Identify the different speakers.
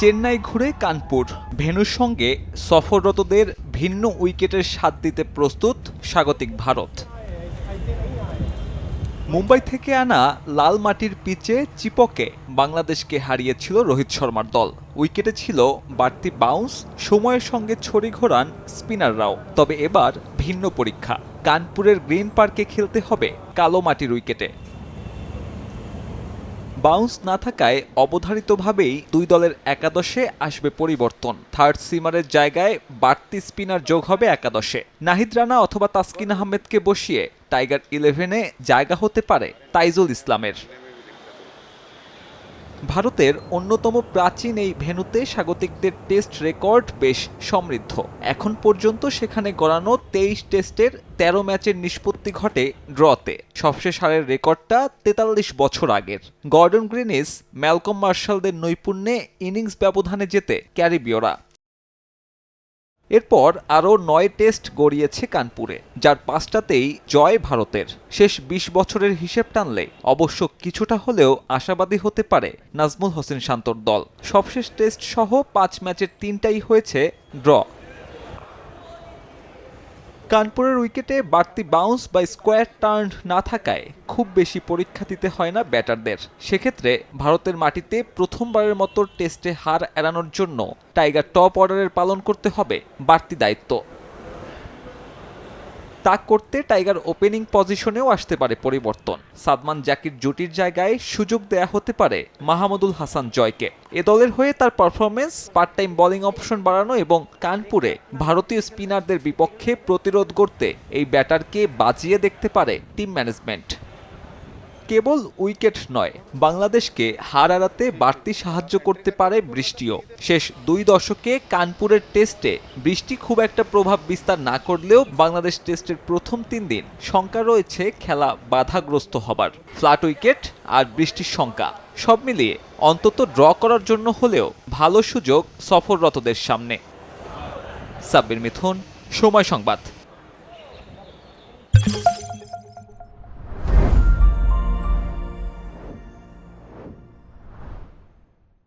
Speaker 1: চেন্নাই ঘুরে কানপুর। ভেনুর সঙ্গে সফররতদের ভিন্ন উইকেটের স্বাদ দিতে প্রস্তুত স্বাগতিক ভারত। মুম্বাই থেকে আনা লাল মাটির পিচে চিপকে বাংলাদেশকে হারিয়েছিল রোহিত শর্মার দল। উইকেটে ছিল বাড়তি বাউন্স সময়ের সঙ্গে ছড়ি ঘোরান স্পিনাররাও তবে এবার ভিন্ন পরীক্ষা। কানপুরের গ্রিন পার্কে খেলতে হবে কালো মাটির উইকেটে। বাউন্স না থাকায় অবধারিতভাবেই দুই দলের একাদশে আসবে পরিবর্তন। থার্ড সিমারের জায়গায় বাড়তি স্পিনার যোগ হবে একাদশে। নাহিদ রানা অথবা তাসকিন আহমেদকে বসিয়ে টাইগার ইলেভেনে জায়গা হতে পারে তাইজুল ইসলামের। ভারতের অন্যতম প্রাচীন এই ভেনুতে স্বাগতিকদের টেস্ট রেকর্ড বেশ সমৃদ্ধ। এখন পর্যন্ত সেখানে গড়ানো তেইশ টেস্টের তেরো ম্যাচের নিষ্পত্তি ঘটে ড্রতে। সবশেষ হারের রেকর্ডটা তেতাল্লিশ বছর আগের। গর্ডন গ্রিনিস, ম্যালকম মার্শালদের নৈপুণ্যে ইনিংস ব্যবধানে যেতে ক্যারিবীয়রা। এরপর আরও নয় টেস্ট গড়িয়েছে কানপুরে, যার পাঁচটাতেই জয় ভারতের। শেষ ২০ বছরের হিসেব টানলে অবশ্য কিছুটা হলেও আশাবাদী হতে পারে নাজমুল হোসেন শান্তর দল। সবশেষ টেস্ট সহ পাঁচ ম্যাচের তিনটাই হয়েছে ড্র। কানপুরের উইকেটে বাড়তি বাউন্স বা স্কোয়ার টার্ন না থাকায় খুব বেশি পরীক্ষা দিতে হয় না ব্যাটারদের। সেক্ষেত্রে ভারতের মাটিতে প্রথমবারের মতো টেস্টে হার এড়ানোর জন্য টাইগার টপ অর্ডারের পালন করতে হবে, বাড়তি দায়িত্ব। তা করতে টাইগার ওপেনিং পজিশনেও আসতে পারে পরিবর্তন। সাদমান জাকির জুটির জায়গায় সুযোগ দেয়া হতে পারে মাহমুদুল হাসান জয়কে। এ দলের হয়ে তার performance part time bowling option বাড়ানো এবং কানপুরে ভারতীয় স্পিনারদের বিপক্ষে প্রতিরোধ করতে এই ব্যাটারকে বাজিয়ে দেখতে পারে টিম ম্যানেজমেন্ট কেবল উইকেট নয়, বাংলাদেশকে হার এড়াতে বাড়তি সাহায্য করতে পারে বৃষ্টিও। শেষ দুই দশকে কানপুরের টেস্টে বৃষ্টি খুব একটা প্রভাব বিস্তার না করলেও বাংলাদেশ টেস্টের প্রথম তিন দিন শঙ্কা রয়েছে খেলা বাধাগ্রস্ত হবার। ফ্ল্যাট উইকেট আর বৃষ্টির শঙ্কা, সব মিলিয়ে অন্তত ড্র করার জন্য হলেও ভালো সুযোগ সফররতদের সামনে। সাব্বির মিথুন, সময় সংবাদ।